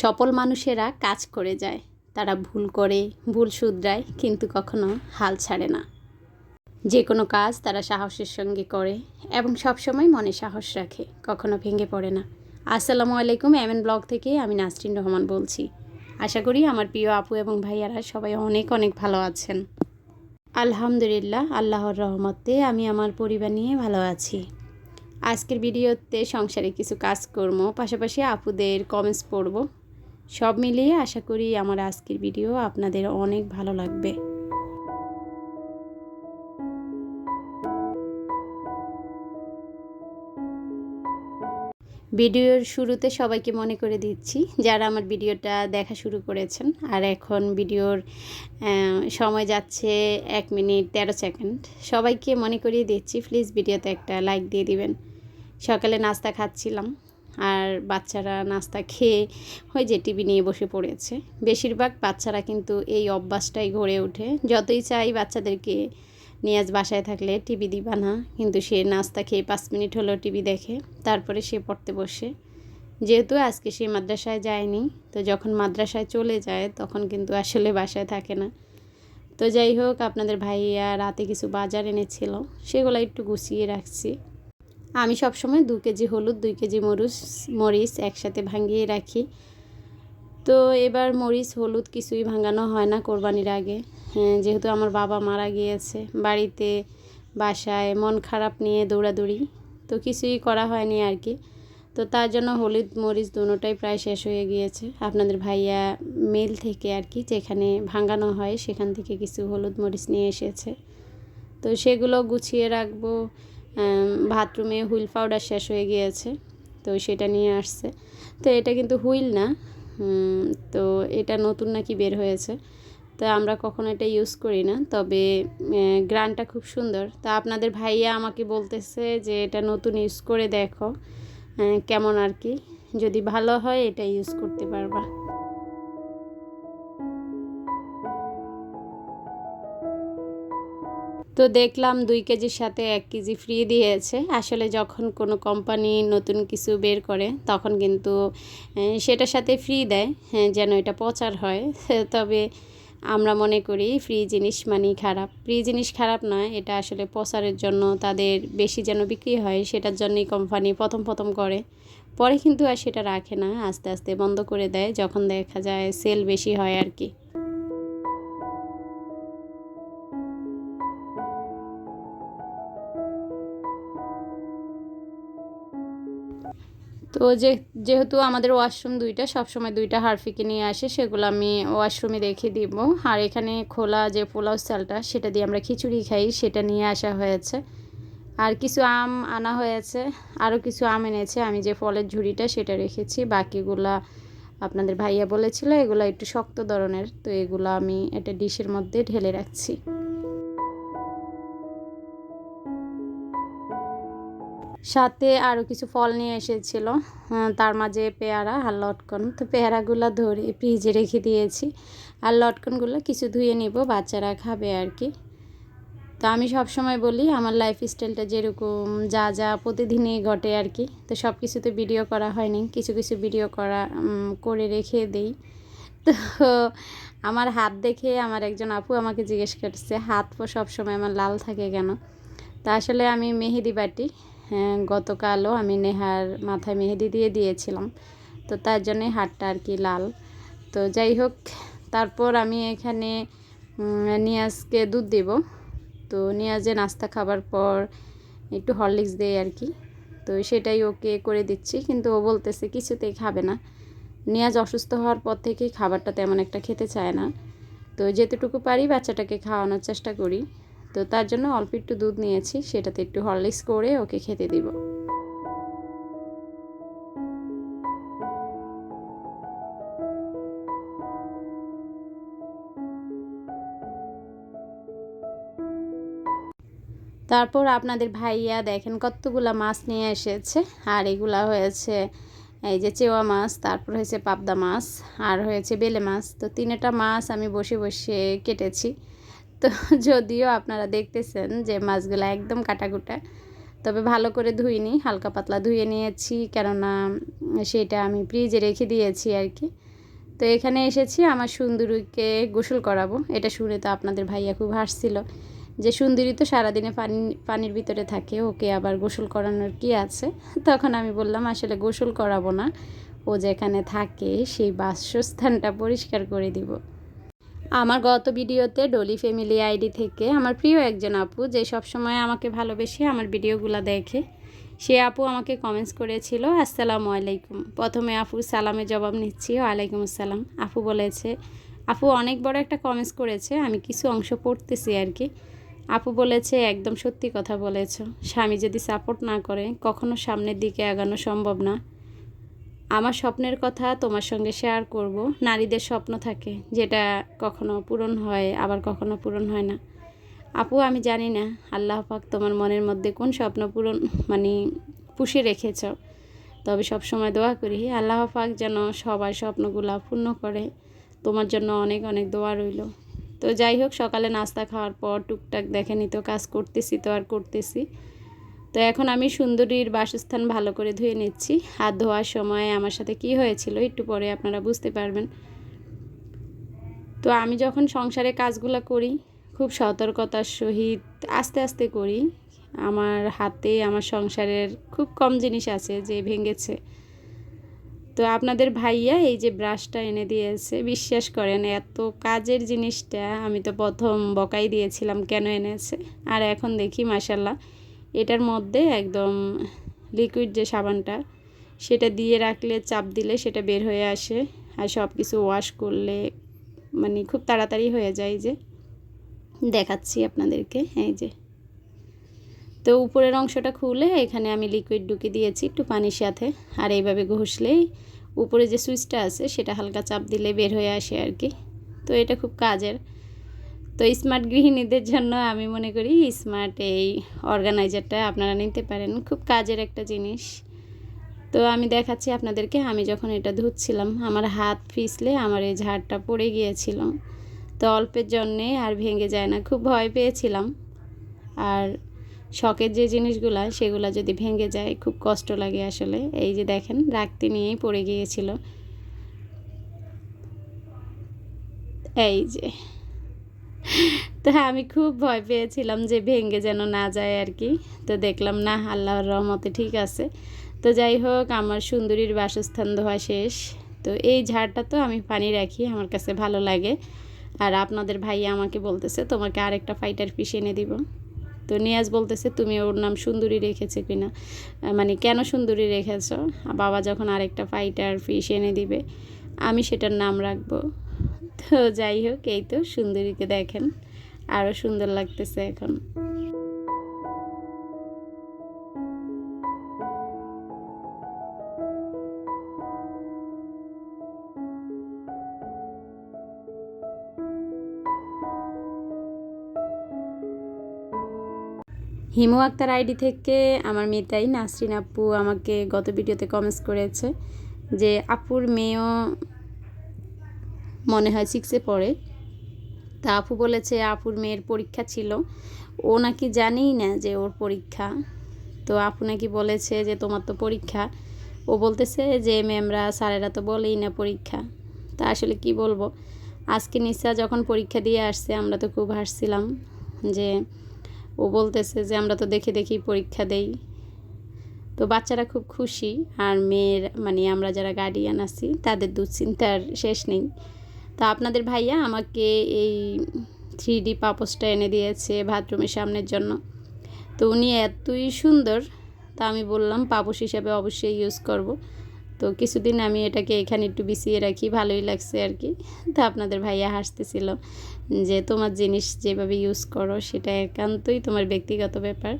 সফল মানুষেরা কাজ করে যায়। তারা ভুল করে, ভুল শুধরায়, কিন্তু কখনো হাল ছাড়ে না। যে কোনো কাজ তারা সাহসের সঙ্গে করে এবং সবসময় মনে সাহস রাখে, কখনো ভেঙে পড়ে না। আসসালামু আলাইকুম, এমএন ব্লগ থেকে আমি নাসরিন রহমান বলছি। আশা করি আমার প্রিয় আপু এবং ভাইয়ারা সবাই অনেক অনেক ভালো আছেন। আলহামদুলিল্লাহ, আল্লাহর রহমতে আমি আমার পরিবার নিয়ে ভালো আছি। আজকের ভিডিওতে সংসারে কিছু কাজ করব পাশাপাশি আপুদের কমেন্টস পড়ব। সব মিলিয়ে আশা করি আমার আজকের ভিডিও আপনাদের অনেক ভালো লাগবে। ভিডিওর শুরুতে সবাইকে মনে করে দিচ্ছি, যারা আমার ভিডিওটা দেখা শুরু করেছেন আর এখন ভিডিওর সময় যাচ্ছে এক মিনিট তেরো সেকেন্ড, সবাইকে মনে করিয়ে দিচ্ছি, প্লিজ ভিডিওতে একটা লাইক দিয়ে দিবেন। সকালে নাস্তা খাচ্ছিলাম। আর বাচ্চারা নাস্তা খেয়ে ওই যে টিভি নিয়ে বসে পড়েছে। বেশিরভাগ বাচ্চারা কিন্তু এই অভ্যাসটাই গড়ে ওঠে। যতই চাই বাচ্চাদেরকে নিয়ে আজ বাসায় থাকলে টিভি দিবা না, কিন্তু সে নাস্তা খেয়ে পাঁচ মিনিট হলেও টিভি দেখে, তারপরে সে পড়তে বসে। যেহেতু আজকে সে মাদ্রাসায় যায়নি, তো যখন মাদ্রাসায় চলে যায়, তখন কিন্তু আসলে বাসায় থাকে না। তো যাই হোক, আপনাদের ভাইয়া রাতে কিছু বাজার এনেছিল, সেগুলো একটু গুছিয়ে রাখছি। আমি সবসময় দু কেজি হলুদ দুই কেজি মরিচ মরিচ একসাথে ভাঙিয়ে রাখি। তো এবার মরিচ হলুদ কিছুই ভাঙানো হয় না কোরবানির আগে। হ্যাঁ, যেহেতু আমার বাবা মারা গিয়েছে বাড়িতে বাসায় মন খারাপ নিয়ে দৌড়াদৌড়ি তো কিছুই করা হয়নি আর কি। তো তার জন্য হলুদ মরিচ দুটোটাই প্রায় শেষ হয়ে গিয়েছে। আপনাদের ভাইয়া মিল থেকে আর কি যেখানে ভাঙানো হয় সেখান থেকে কিছু হলুদ মরিচ নিয়ে এসেছে। তো সেগুলো গুছিয়ে রাখব। বাথরুমে হুইল পাউডার শেষ হয়ে গিয়েছে, তো সেটা নিয়ে আসছে। তো এটা কিন্তু হুইল না তো এটা নতুন নাকি বের হয়েছে। তো আমরা কখনো এটা ইউজ করি না, তবে গ্রানটা খুব সুন্দর। তা আপনাদের ভাইয়া আমাকে বলতেছে যে এটা নতুন ইউজ করে দেখো কেমন আর কি? যদি ভালো হয় এটা ইউজ করতে পারবা। তো দেখলাম দুই কেজির সাথে এক কেজি ফ্রি দিয়েছে। আসলে যখন কোনো কোম্পানি নতুন কিছু বের করে, তখন কিন্তু সেটার সাথে ফ্রি দেয় যেন এটা প্রচার হয়। তবে আমরা মনে করি ফ্রি জিনিস মানেই খারাপ। ফ্রি জিনিস খারাপ নয়, এটা আসলে প্রচারের জন্য তাদের বেশি যেন বিক্রি হয়, সেটার জন্যই কোম্পানি প্রথম প্রথম করে। পরে কিন্তু আর সেটা রাখে না, আস্তে আস্তে বন্ধ করে দেয়, যখন দেখা যায় সেল বেশি হয় আর কি। তো যে, যেহেতু আমাদের ওয়াশরুম দুইটা, সবসময় দুইটা হারফিকে নিয়ে আসে, সেগুলো আমি ওয়াশরুমে রেখে দিব। আর এখানে খোলা যে পোলাও চালটা, সেটা দিয়ে আমরা খিচুড়ি খাই, সেটা নিয়ে আসা হয়েছে। আর কিছু আম আনা হয়েছে, আরও কিছু আম এনেছে, আমি যে ফলের ঝুড়িটা সেটা রেখেছি। বাকিগুলা আপনাদের ভাইয়া বলেছিল, এগুলো একটু শক্ত ধরনের, তো এগুলো আমি একটা ডিশের মধ্যে ঢেলে রাখছি। সাথে আরও কিছু ফল নিয়ে এসেছিল তার মাঝে পেয়ারা আর লটকন। তো পেয়ারাগুলো ধরে ফ্রিজে রেখে দিয়েছি, আর লটকনগুলো কিছু ধুয়ে নিব, বাচ্চারা খাবে আর কি। তো আমি সব সময় বলি, আমার লাইফ স্টাইলটা যেরকম যা যা প্রতিদিনই ঘটে আর কি। তো সব কিছুতে ভিডিও করা হয়নি, কিছু কিছু ভিডিও করা করে রেখে দেই। তো আমার হাত দেখে আমার একজন আপু আমাকে জিজ্ঞেস করছে, হাত সব সময় আমার লাল থাকে কেন? তা আসলে আমি মেহেদি বাটি গতকালও আমি নেহার মাথায় মেহেদি দিয়ে দিয়েছিলাম। তো তার জন্যে হাতটা আর কি লাল। তো যাই হোক, তারপর আমি এখানে নিয়াজকে দুধ দেব। তো নিয়াজে নাস্তা খাবার পর একটু হরলিক্স দেয় আর কি। তো সেটাই ওকে করে দিচ্ছি, কিন্তু ও বলতেছে কিছুতেই খাবে না। নিয়াজ অসুস্থ হওয়ার পর থেকেই খাবারটা তেমন একটা খেতে চায় না। তো যেতটুকু পারি বাচ্চাটাকে খাওয়ানোর চেষ্টা করি। তো তার জন্য অল্প একটু দুধ নিয়েছি, সেটাতে একটু হরলিক্স করে ওকে খেতে দিব। তারপর আপনাদের ভাইয়া দেখেন কতগুলা মাছ নিয়ে এসেছে, আর এগুলা হয়েছে এই যে চেওয়া মাছ, তারপর হয়েছে পাবদা মাছ, আর হয়েছে বেলে মাছ। তো তিনটা মাছ আমি বসে বসে কেটেছি। তো যদিও আপনারা দেখতেছেন যে মাছগুলো একদম কাটাকুটা, তবে ভালো করে ধুইনি, হালকা পাতলা ধুয়ে নিয়েছি, কেননা সেটা আমি ফ্রিজে রেখে দিয়েছি আর কি তো এখানে এসেছি, আমার সুন্দরীকে গোসল করাবো, এটা শুনে তো আপনাদের ভাইয়া খুব হাসছিল, যে সুন্দরী তো সারাদিনে পানি, পানির ভিতরে থাকে, ওকে আবার গোসল করানোর কি আছে? তখন আমি বললাম, আসলে গোসল করাবো না, ও যেখানে থাকে সেই বাসস্থানটা পরিষ্কার করে দিব। আমার গত ভিডিওতে ডলি ফ্যামিলি আইডি থেকে আমার প্রিয় একজন আপু যে সবসময় আমাকে ভালোবেসে আমার ভিডিওগুলো দেখে, সে আপু আমাকে কমেন্টস করেছিল, আসসালামু আলাইকুম। প্রথমে আপু সালামে জবাব নিচ্ছি, ওয়ালাইকুম আসসালাম। আপু বলেছে, আপু অনেক বড় একটা কমেন্টস করেছে, আমি কিছু অংশ পড়তেছি আর কি। আপু বলেছে, একদম সত্যি কথা বলেছ। স্বামী যদি সাপোর্ট না করে, কখনো সামনের দিকে আগানো সম্ভব না। আমার স্বপ্নের কথা তোমার সঙ্গে শেয়ার করব। নারীদের স্বপ্ন থাকে, যেটা কখনো পূরণ হয়, আবার কখনো পূরণ হয় না। আপু, আমি জানি না আল্লাহ পাক তোমার মনের মধ্যে কোন স্বপ্ন পূরণ মানে পুষে রেখেছ। তবে সব সময় দোয়া করি, আল্লাহ পাক যেন সবার স্বপ্নগুলো পূর্ণ করে। তোমার জন্য অনেক অনেক দোয়া রইল। তো যাই হোক, সকালে নাস্তা খাওয়ার পর টুকটাক দেখেনি তো কাজ করতেছি তো আর করতেছি। তো এখন আমি সুন্দরীর বাসস্থান ভালো করে ধুয়ে নিচ্ছি। হাত ধোয়ার সময় আমার সাথে কি হয়েছিল একটু পরে আপনারা বুঝতে পারবেন। তো আমি যখন সংসারে কাজগুলো করি, খুব সতর্কতার সহিত আস্তে আস্তে করি। আমার হাতে আমার সংসারের খুব কম জিনিস আছে যে ভেঙেছে। তো আপনাদের ভাইয়া এই যে ব্রাশটা এনে দিয়েছে, বিশ্বাস করেন এত কাজের জিনিসটা আমি তো প্রথম বকাই দিয়েছিলাম, কেন এনেছে? আর এখন দেখি মাসাল্লাহ এটার মধ্যে একদম লিকুইড যে সাবানটা, সেটা দিয়ে রাখলে, চাপ দিলে সেটা বের হয়ে আসে আর সব কিছু ওয়াশ করলে মানে খুব তাড়াতাড়ি হয়ে যায় যে। দেখাচ্ছি আপনাদেরকে, এই যে। তো উপরের অংশটা খুলে এখানে আমি লিকুইড ঢুকে দিয়েছি একটু পানির সাথে আর এইভাবে ঘষলেই উপরে যে সুইচটা আছে সেটা হালকা চাপ দিলে বের হয়ে আসে আর কি। তো এটা খুব কাজের। তো স্মার্ট গৃহিণীদের জন্য আমি মনে করি স্মার্ট এই অর্গানাইজারটা আপনারা নিতে পারেন, খুব কাজের একটা জিনিস। তো আমি দেখাচ্ছি আপনাদেরকে, আমি যখন এটা ধুচ্ছিলাম, আমার হাত ফিসলে আমার এই ঝাড়টা পড়ে গিয়েছিল। তো অল্পের জন্যে আর ভেঙে যায় না, খুব ভয় পেয়েছিলাম। আর শখের যে জিনিসগুলা, সেগুলো যদি ভেঙে যায়, খুব কষ্ট লাগে আসলে। এই যে দেখেন, রাখতে নিয়েই পড়ে গিয়েছিল। এই যে। তো হ্যাঁ আমি খুব ভয় পেয়েছিলাম যে ভেঙে যেন না যায় আর কি। তো দেখলাম, না, আল্লাহর রহমতে ঠিক আছে। তো যাই হোক, আমার সুন্দরীর বাসস্থান ধোয়া শেষ। তো এই ঝাড়টা তো আমি পানি রাখি, আমার কাছে ভালো লাগে। আর আপনাদের ভাইয়া আমাকে বলতেছে, তোমাকে আরেকটা ফাইটার ফিশ এনে দিব। তো নিয়াজ বলতেছে, তুমি ওর নাম সুন্দরী রেখেছে কিনা? মানে কেন সুন্দরী রেখেছ? বাবা যখন আরেকটা ফাইটার ফিশ এনে দিবে, আমি সেটার নাম রাখব। তো যাই হোক, এই তো সুন্দরীকে দেখেন। আরও সুন্দর লাগতেছে এখন। হিমু আক্তার আইডি থেকে আমার মেয়েটাই নাসরিন আপু আমাকে গত ভিডিওতে কমেন্টস করেছে যে, আপুর মেয়েও মনে হয় সিক্সে পড়ে। তা আপু বলেছে, আপুর মেয়ের পরীক্ষা ছিল। ও নাকি জানেই না যে ওর পরীক্ষা। তো আপু নাকি বলেছে যে, তোমার তো পরীক্ষা। ও বলতেছে যে, ম্যামরা, স্যারেরা তো বলেই না পরীক্ষা। তা আসলে কি বলব? আজকে নিশা যখন পরীক্ষা দিয়ে আসছে, আমরা তো খুব হাসছিলাম যে, ও বলতেছে যে, আমরা তো দেখে দেখেই পরীক্ষা দেই। তো বাচ্চারা খুব খুশি, আর মেয়ের মানে আমরা যারা গার্ডিয়ান আছি, তাদের দুশ্চিন্তার শেষ নেই। তা আপনাদের ভাইয়া আমাকে এই থ্রি ডি পাপোসটা এনে দিয়েছে বাথরুমের সামনের জন্য। তো উনি এতই সুন্দর, তা আমি বললাম পাপোস হিসাবে অবশ্যই ইউজ করব। তো কিছুদিন আমি এটাকে এখানে একটু বিছিয়ে রাখি, ভালোই লাগছে আর কি তা আপনাদের ভাইয়া হাসতেছিল যে তোমার জিনিস যেভাবে ইউজ করো সেটা একান্তই তোমার ব্যক্তিগত ব্যাপার।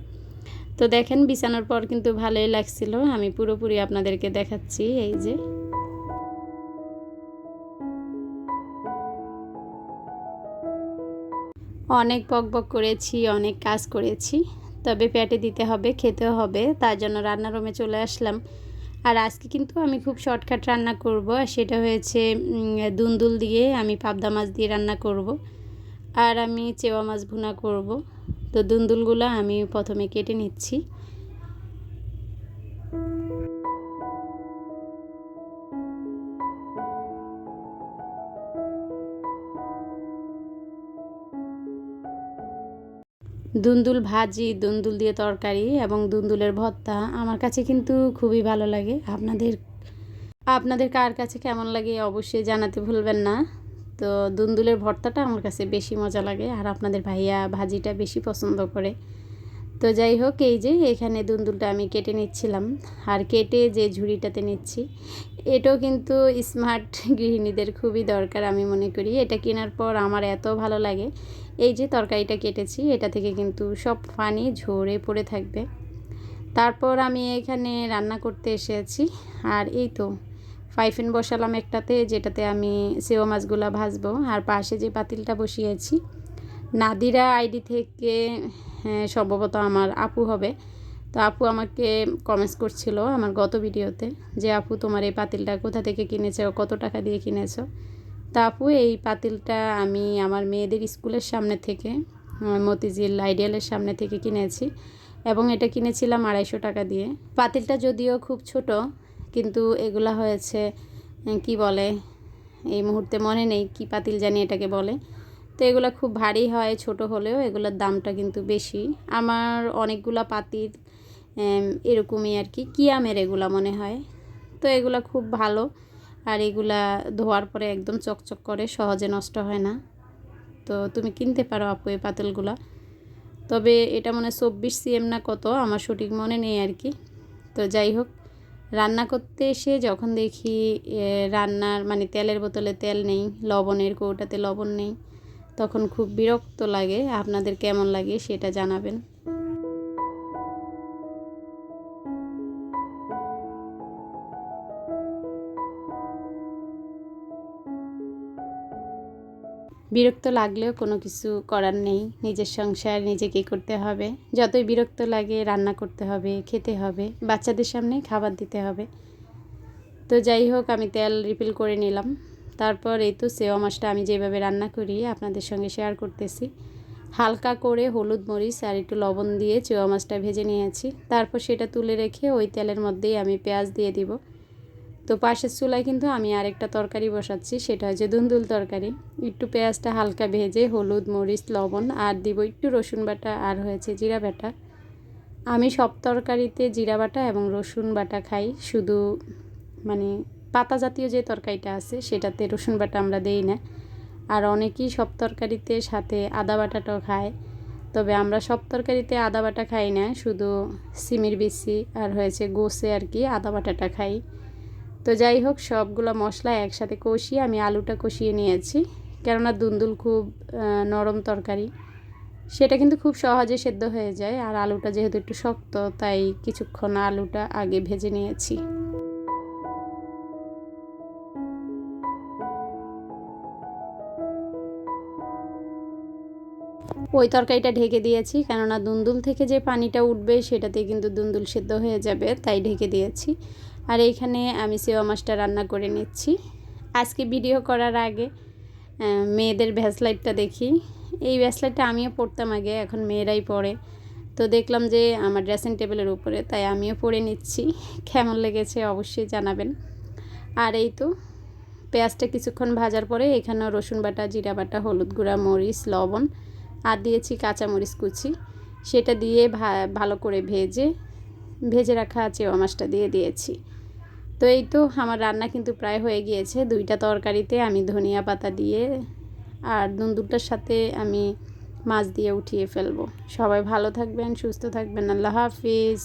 তো দেখেন, বিছানোর পর কিন্তু ভালোই লাগছিল। আমি পুরোপুরি আপনাদেরকে দেখাচ্ছি, এই যে। অনেক বক বক করেছি, অনেক কাজ করেছি। তবে পেটে দিতে হবে খেতে হবে, তার জন্য রান্নার রুমে চলে আসলাম। আর আজকে কিন্তু আমি খুব শর্টকাট রান্না করব, আর সেটা হয়েছে দুন্দুল দিয়ে আমি পাবদা মাছ দিয়ে রান্না করব। আর আমি চেওয়া মাছ ভুনা করব। তো দুন্দুলগুলো আমি প্রথমে কেটে নিচ্ছি। দুন্দুল ভাজি, দুন্দুল দিয়ে তরকারি এবং দুন্দুলের ভর্তা আমার কাছে কিন্তু খুবই ভালো লাগে। আপনাদের আপনাদের কার কাছে কেমন লাগে অবশ্যই জানাতে ভুলবেন না। তো দুন্দুলের ভর্তাটা আমার কাছে বেশি মজা লাগে আর আপনাদের ভাইয়া ভাজিটা বেশি পছন্দ করে। তো যাই হোক, এই যে এখানে দুন্দুলটা আমি কেটে নিচ্ছিলাম। আর কেটে যে ঝুড়িটাতে নিচ্ছি এটাও কিন্তু স্মার্ট গৃহিণীদের খুবই দরকার আমি মনে করি। এটা কেনার পর আমার এত ভালো লাগে। এই যে তরকারিটা কেটেছি এটা থেকে কিন্তু সব পানি ঝরে পড়ে থাকবে। তারপর আমি এখানে রান্না করতে এসেছি। আর এই তো ফাইফেন বসালাম একটাতে যেটাতে আমি সেও মাছগুলো ভাজবো। আর পাশে যে পাতিলটা বসিয়েছি নাদিরা আইডি থেকে হ্যাঁ, সম্ভবত আমার আপু হবে। তো আপু আমাকে কমেন্টস করছিল আমার গত ভিডিওতে যে, আপু, তোমার এই পাতিলটা কোথা থেকে কিনেছো? কত টাকা দিয়ে কিনেছো? তা আপু, এই পাতিলটা আমি আমার মেয়েদের স্কুলের সামনে থেকে মতিঝিল আইডিয়ালের সামনে থেকে কিনেছি এবং এটা কিনেছিলাম আড়াইশো টাকা দিয়ে। পাতিলটা যদিও খুব ছোট, কিন্তু এগুলা হয়েছে কি বলে, এই মুহূর্তে মনে নেই কি পাতিল জানি এটাকে বলে। তো এগুলো খুব ভারী হয়, ছোট হলেও এগুলোর দামটা কিন্তু বেশি। আমার অনেকগুলো পাতিল এরকমই আর কি। কিয়ামের এগুলা মনে হয়। তো এগুলা খুব ভালো। আর এগুলা ধোয়ার পরে একদম চকচক করে, সহজে নষ্ট হয় না। তো তুমি কিনতে পারো আপু এই পাতিলগুলা। তবে এটা মনে চব্বিশ সিএম না কত, আমার সঠিক মনে নেই আর কি। তো যাই হোক, রান্না করতে এসে যখন দেখি রান্নার মানে তেলের বোতলে তেল নেই, লবণের কৌটাতে লবণ নেই, তখন খুব বিরক্ত লাগে। আপনাদের কেমন লাগে সেটা জানাবেন। বিরক্ত লাগলেও কোনো কিছু করার নেই। নিজের সংসার নিজেকে করতে হবে। যতই বিরক্ত লাগে, রান্না করতে হবে, খেতে হবে, বাচ্চাদের সামনে খাবার দিতে হবে। তো যাই হোক, আমি তেল রিফিল করে নিলাম। তারপর এই তো সেওয়া মাছটা আমি যেভাবে রান্না করি, আপনাদের সঙ্গে শেয়ার করতেছি। হালকা করে হলুদ মরিচ আর একটু লবণ দিয়ে চেওয়া মাছটা ভেজে নিয়েছি। তারপর সেটা তুলে রেখে ওই তেলের মধ্যেই আমি পেঁয়াজ দিয়ে দিব। তো পাশের চুলায় কিন্তু আমি আরেকটা তরকারি বসাচ্ছি, সেটা হচ্ছে দুন্দুল তরকারি। একটু পেঁয়াজটা হালকা ভেজে হলুদ, মরিচ, লবণ আর দিব একটু রসুন বাটা আর হয়েছে জিরা বাটা। আমি সব তরকারিতে জিরা বাটা এবং রসুন বাটা খাই, শুধু মানে পাতা জাতীয় যে তরকারিটা আছে সেটাতে রসুন বাটা আমরা দেই না। আর অনেকেই সব তরকারিতে সাথে আদা বাটাটাও খায়, তবে আমরা সব তরকারিতে আদা বাটা খাই না, শুধু সিমির বিসি আর হয়েছে গোসে আর কি আদা বাটাটা খাই। তো যাই হোক, সবগুলো মশলা একসাথে কষিয়ে আমি আলুটা কষিয়ে নিয়েছি। কেননা দুন্দুল খুব নরম তরকারি। সেটা কিন্তু খুব সহজে সেদ্ধ হয়ে যায়। আর আলুটা যেহেতু একটু শক্ত, তাই কিছুক্ষণ আলুটা আগে ভেজে নিয়েছি। ওই তরকারিটা ঢেকে দিয়েছি, কেননা দুন্দুল থেকে যে পানিটা উঠবে সেটাতে কিন্তু দুন্দুল সেদ্ধ হয়ে যাবে, তাই ঢেকে দিয়েছি। আর এইখানে আমি সেওয়া মাছটা রান্না করে নিচ্ছি। আজকে ভিডিও করার আগে মেয়েদের ভ্যাসলাইটটা দেখি। এই ভ্যাসলাইটটা আমিও পড়তাম আগে, এখন মেয়েরাই পড়ে। তো দেখলাম যে আমার ড্রেসিং টেবিলের উপরে, তাই আমিও পড়ে নিচ্ছি। কেমন লেগেছে অবশ্যই জানাবেন। আর এই তো, পেঁয়াজটা কিছুক্ষণ ভাজার পরে এখানেও রসুন বাটা, জিরা বাটা, হলুদ গুঁড়া, মরিচ, লবণ আর দিয়েছি কাঁচামরিচ কুচি। সেটা দিয়ে ভালো করে ভেজে ভেজে রাখা চেওয়া মাছটা দিয়ে দিয়েছি। তো এই তো আমার রান্না কিন্তু প্রায় হয়ে গিয়েছে। দুইটা তরকারিতে আমি ধনিয়া পাতা দিয়ে আর দুন্দুরটার সাথে আমি মাছ দিয়ে উঠিয়ে ফেলব। সবাই ভালো থাকবেন, সুস্থ থাকবেন। আল্লাহ হাফিজ।